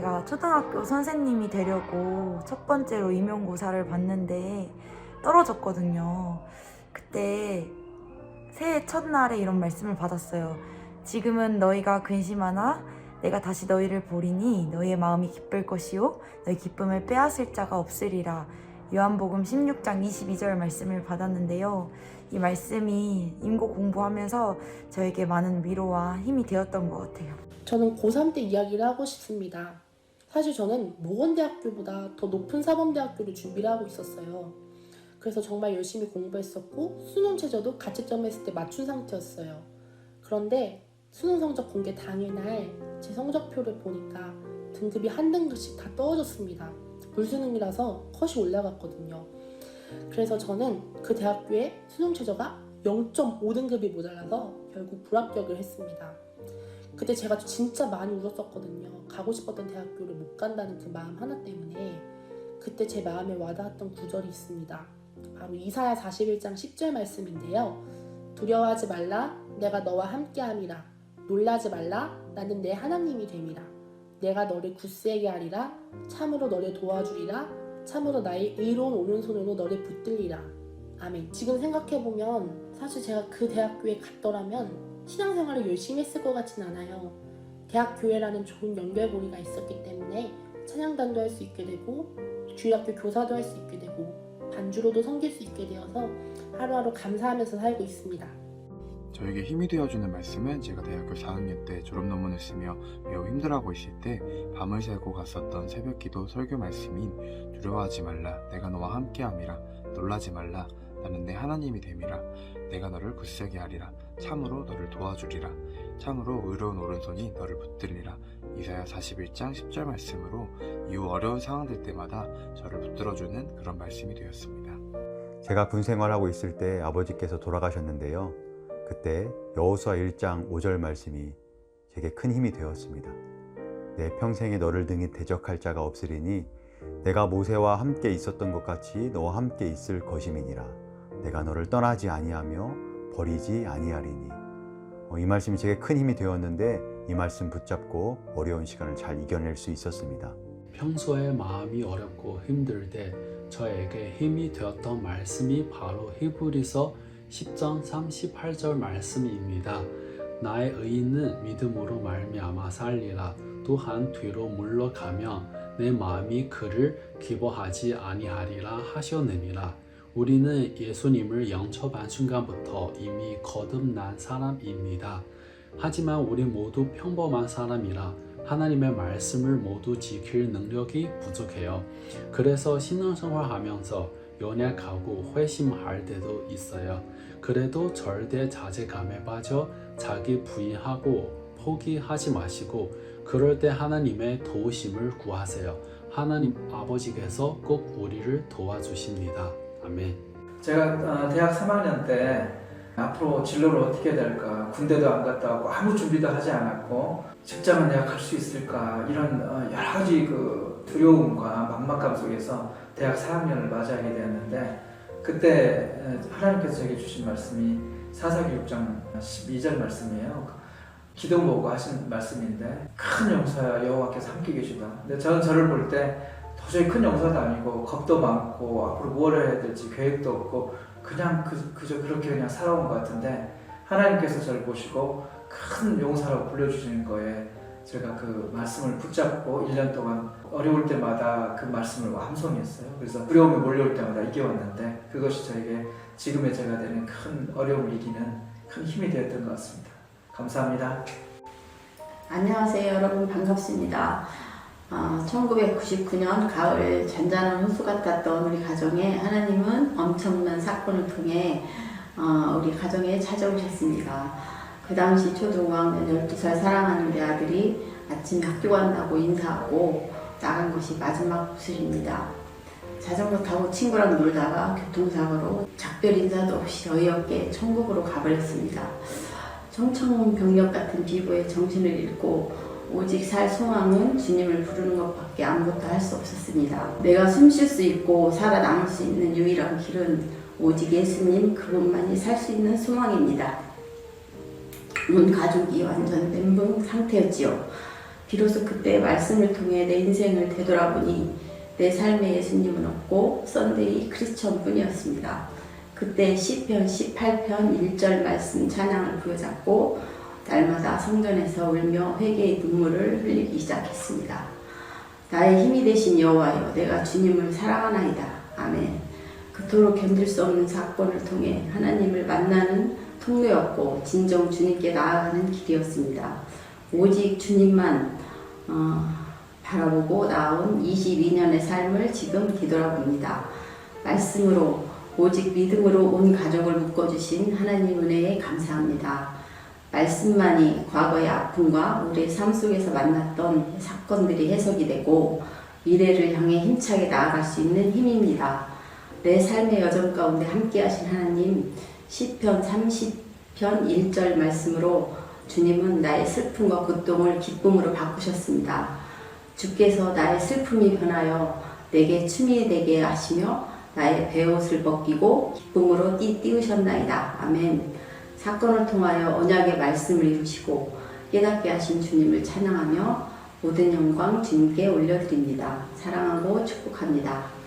제가 초등학교 선생님이 되려고 첫 번째로 임용고사를 봤는데 떨어졌거든요. 그때 새해 첫날에 이런 말씀을 받았어요. 지금은 너희가 근심하나 내가 다시 너희를 보리니 너희의 마음이 기쁠 것이요 너희 기쁨을 빼앗을 자가 없으리라. 요한복음 16장 22절 말씀을 받았는데요. 이 말씀이 임고 공부하면서 저에게 많은 위로와 힘이 되었던 것 같아요. 저는 고3 때 이야기를 하고 싶습니다. 사실 저는 모건대학교보다 더 높은 사범대학교를 준비를 하고 있었어요. 그래서 정말 열심히 공부했었고 수능 최저도 가채점 했을 때 맞춘 상태였어요. 그런데 수능 성적 공개 당일날 제 성적표를 보니까 등급이 한 등급씩 다 떨어졌습니다. 불수능이라서 컷이 올라갔거든요. 그래서 저는 그 대학교에 수능 최저가 0.5등급이 모자라서 결국 불합격을 했습니다. 그때 제가 진짜 많이 울었었거든요. 가고 싶었던 대학교를 못 간다는 그 마음 하나 때문에 그때 제 마음에 와닿았던 구절이 있습니다. 바로 이사야 41장 10절 말씀인데요. 두려워하지 말라. 내가 너와 함께함이라. 놀라지 말라. 나는 내 하나님이 됨이라. 내가 너를 굳세게 하리라. 참으로 너를 도와주리라. 참으로 나의 의로운 오른손으로 너를 붙들리라. 아멘. 지금 생각해보면 사실 제가 그 대학교에 갔더라면 신앙생활을 열심히 했을 것 같진 않아요 대학 교회라는 좋은 연결고리가 있었기 때문에 찬양단도 할 수 있게 되고 주일학교 교사도 할 수 있게 되고 반주로도 섬길 수 있게 되어서 하루하루 감사하면서 살고 있습니다. 저에게 힘이 되어주는 말씀은 제가 대학교 4학년 때 졸업 논문을 쓰며 매우 힘들어하고 있을 때 밤을 새고 갔었던 새벽 기도 설교 말씀인 두려워하지 말라 내가 너와 함께함이라 놀라지 말라 나는 내 하나님이 됨이라 내가 너를 굳세게 하리라 참으로 너를 도와주리라 참으로 의로운 오른손이 너를 붙들리라 이사야 41장 10절 말씀으로 이후 어려운 상황들 때마다 저를 붙들어주는 그런 말씀이 되었습니다. 제가 군 생활하고 있을 때 아버지께서 돌아가셨는데요. 그때 여호수아 1장 5절 말씀이 제게 큰 힘이 되었습니다. 내 평생에 너를 등에 대적할 자가 없으리니 내가 모세와 함께 있었던 것 같이 너와 함께 있을 것임이니라. 내가 너를 떠나지 아니하며 버리지 아니하리니. 어, 이 말씀이 제게 큰 힘이 되었는데 이 말씀 붙잡고 어려운 시간을 잘 이겨낼 수 있었습니다. 평소에 마음이 어렵고 힘들 때 저에게 힘이 되었던 말씀이 바로 히브리서 10장 38절 말씀입니다. 나의 의인은 믿음으로 말미암아 살리라. 또한 뒤로 물러가며 내 마음이 그를 기뻐하지 아니하리라 하셨느니라. 우리는 예수님을 영접한 순간부터 이미 거듭난 사람입니다. 하지만 우리 모두 평범한 사람이라 하나님의 말씀을 모두 지킬 능력이 부족해요. 그래서 신앙생활 하면서 연약하고 회심할 때도 있어요. 그래도 절대 자책감에 빠져 자기 부인하고 포기하지 마시고 그럴 때 하나님의 도우심을 구하세요. 하나님 아버지께서 꼭 우리를 도와주십니다. 아멘. 제가 어, 대학 3학년 때 앞으로 진로를 어떻게 해야 될까 군대도 안 갔다 왔고 아무 준비도 하지 않았고 직장은 내가 갈 수 있을까 이런 어, 여러 가지 그 두려움과 막막감 속에서 대학 4학년을 맞이하게 되었는데 그때 어, 하나님께서 저에게 주신 말씀이 사사기 6장 12절 말씀이에요. 기도 보고 하신 말씀인데 큰 용사야 여호와께서 함께 계시다. 근데 저는 저를 볼때 도저히 큰 용사도 아니고 겁도 많고 앞으로 무엇을 해야 될지 계획도 없고 그냥 그, 그저 그렇게 그냥 살아온 것 같은데 하나님께서 저를 보시고 큰 용사라고 불러주시는 거에 제가 그 말씀을 붙잡고 1년 동안 어려울 때마다 그 말씀을 암송했어요. 그래서 두려움이 몰려올 때마다 이겨왔는데 그것이 저에게 지금의 제가 되는 큰 어려움을 이기는 큰 힘이 되었던 것 같습니다. 감사합니다. 안녕하세요 여러분 반갑습니다. 어, 1999년 가을 잔잔한 호수 같았던 우리 가정에 하나님은 엄청난 사건을 통해 어, 우리 가정에 찾아오셨습니다. 그 당시 초등 5학년 12살 사랑하는 우리 아들이 아침 학교 간다고 인사하고 나간 것이 마지막 모습입니다. 자전거 타고 친구랑 놀다가 교통사고로 작별 인사도 없이 어이없게 천국으로 가버렸습니다. 청천벽력 같은 피부에 정신을 잃고 오직 살 소망은 주님을 부르는 것밖에 아무것도 할 수 없었습니다. 내가 숨 쉴 수 있고 살아남을 수 있는 유일한 길은 오직 예수님 그분만이 살 수 있는 소망입니다. 온 가족이 완전 멘붕 상태였지요. 비로소 그때 말씀을 통해 내 인생을 되돌아보니 내 삶에 예수님은 없고 썬데이 크리스천뿐이었습니다. 그때 시편 18편 1절 말씀 찬양을 부여잡고 날마다 성전에서 울며 회개의 눈물을 흘리기 시작했습니다. 나의 힘이 되신 여호와여 내가 주님을 사랑하나이다. 아멘. 그토록 견딜 수 없는 사건을 통해 하나님을 만나는 통로였고 진정 주님께 나아가는 길이었습니다. 오직 주님만 어, 바라보고 나온 22년의 삶을 지금 뒤돌아봅니다. 말씀으로 오직 믿음으로 온 가족을 묶어주신 하나님 은혜에 감사합니다. 말씀만이 과거의 아픔과 우리의 삶 속에서 만났던 사건들이 해석이 되고 미래를 향해 힘차게 나아갈 수 있는 힘입니다. 내 삶의 여정 가운데 함께 하신 하나님 시편 30편 1절 말씀으로 주님은 나의 슬픔과 고통을 기쁨으로 바꾸셨습니다. 주께서 나의 슬픔이 변하여 내게 춤이 되게 하시며 나의 베옷을 벗기고 기쁨으로 띠 띄우셨나이다. 아멘. 사건을 통하여 언약의 말씀을 이루시고 깨닫게 하신 주님을 찬양하며 모든 영광 주님께 올려드립니다. 사랑하고 축복합니다.